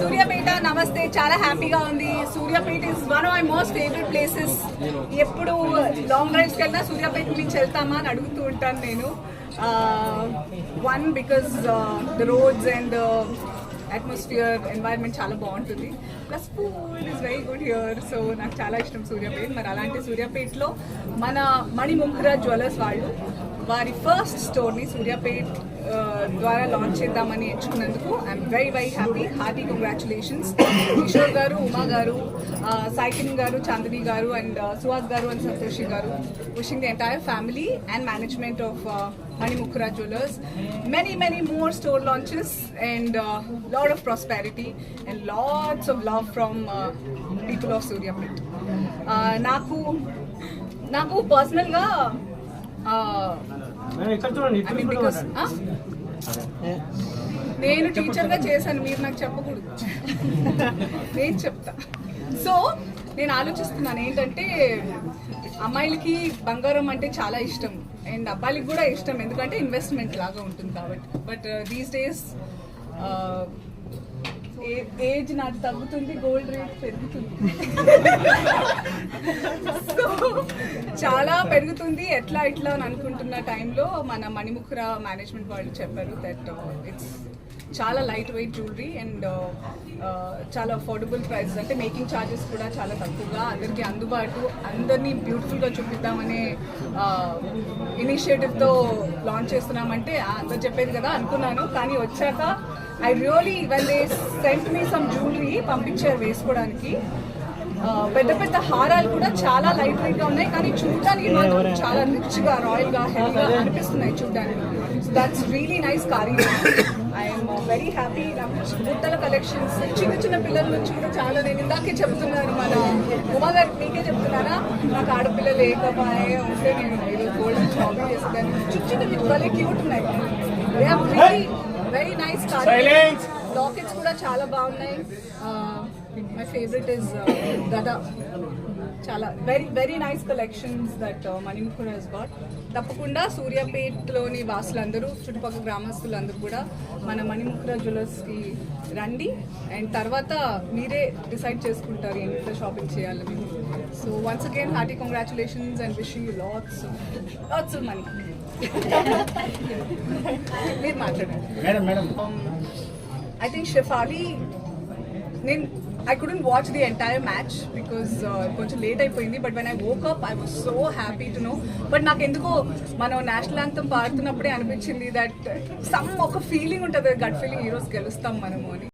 సూర్యాపేట నమస్తే. చాలా హ్యాపీగా ఉంది. Suryapet is one of my most favourite places ఎప్పుడు లాంగ్ డ్రైవ్స్కి వెళ్ళినా సూర్యాపేట నుంచి వెళ్తామా అని అడుగుతూ ఉంటాను నేను. One because the roads and atmosphere environment చాలా బాగుంటుంది. Plus food is very good here so నాకు చాలా ఇష్టం సూర్యాపేట. మరి అలాంటి సూర్యాపేటలో మన మణిముఖరాజ్ జ్యువెలర్స్ వాళ్ళు వారి ఫస్ట్ స్టోర్ని సూర్యాపేట్ ద్వారా లాంచ్ చేద్దామని ఎంచుకున్నందుకు I'm very very happy hearty congratulations Kishore garu Uma garu సైకిన్ గారు చాందిని గారు and Suhas garu and Santoshi garu. Wishing the entire family and management of Manimukhura jewellers many many more store launches and lot of prosperity and lots of love from people of Suryapet నాకు నాకు పర్సనల్గా నేను టీచర్గా చేశాను మీరు నాకు చెప్పకూడదు. నేను చెప్తా. సో నేను ఆలోచిస్తున్నాను ఏంటంటే అమ్మాయిలకి బంగారం అంటే చాలా ఇష్టం. అండ్ అబ్బాయిలకి కూడా ఇష్టం ఎందుకంటే ఇన్వెస్ట్మెంట్ లాగా ఉంటుంది కాబట్టి. బట్ దీస్ డేస్ ఏజ్ నాకు తగ్గుతుంది గోల్డ్ రేట్ పెరుగుతుంది. సో చాలా పెరుగుతుంది. ఎట్లా ఇట్లా అని అనుకుంటున్న టైంలో మన మణిముఖర మేనేజ్మెంట్ వాళ్ళు చెప్పారు దట్ ఇట్స్ uh, చాలా లైట్ వెయిట్ జ్యువెలరీ అండ్ చాలా అఫోర్డబుల్ ప్రైస్ అంటే మేకింగ్ ఛార్జెస్ కూడా చాలా తక్కువగా అందరికీ అందుబాటు అందరినీ బ్యూటిఫుల్గా చూపిద్దామనే uh, ఇనిషియేటివ్తో లాంచ్ చేస్తున్నామంటే అందరు చెప్పేది కదా అనుకున్నాను. కానీ వచ్చాక I really when they sent me some jewellery పంపించారు వేసుకోవడానికి. పెద్ద పెద్ద హారాలు కూడా చాలా లైట్ వెయిట్గా ఉన్నాయి. కానీ చూడడానికి మాత్రం చాలా రిచ్గా రాయల్గా హెవీగా అనిపిస్తున్నాయి చూడడానికి. That's really nice carry I'm very happy బుట్టల collections చిన్న చిన్న పిల్లల నుంచి కూడా చాలా నేను ఇందాకే చెప్తున్నాను. మన ఉమా మీకే చెప్తున్నారా నాకు ఆడపిల్లలు లేకపోయే ఉంటే నేను ఏదో గోల్డ్ షాపింగ్ చేసేదాన్ని. చిన్న చిన్నవి భలే క్యూట్ ఉన్నాయి. Very very nice Silence! Lockets కూడా చాలా బాగున్నాయి. మై ఫేవరెట్ ఇస్ గదా చాలా very very nice collections that Manimukhudu has got తప్పకుండా సూర్యాపేటలోని వాసులందరూ చుట్టుపక్కల గ్రామస్తులందరూ కూడా మన మణిముఖుర జ్యువెలర్స్కి రండి. అండ్ తర్వాత మీరే డిసైడ్ చేసుకుంటారు ఎంత షాపింగ్ చేయాలని. So once again hearty congratulations and wish you lots lots money మీరు మాట్లాడండి. I think Shefali, నేను I couldn't watch the entire match because కొంచెం లేట్ అయిపోయింది. But when I woke up I was so happy to know but నాకు ఎందుకో మనం national anthem పాడుతున్నప్పుడే అనిపించింది దట్ సమ్ ఒక ఫీలింగ్ ఉంటుంది. గట్ ఫీలింగ్ ఈరోజు గెలుస్తాం మనము అని.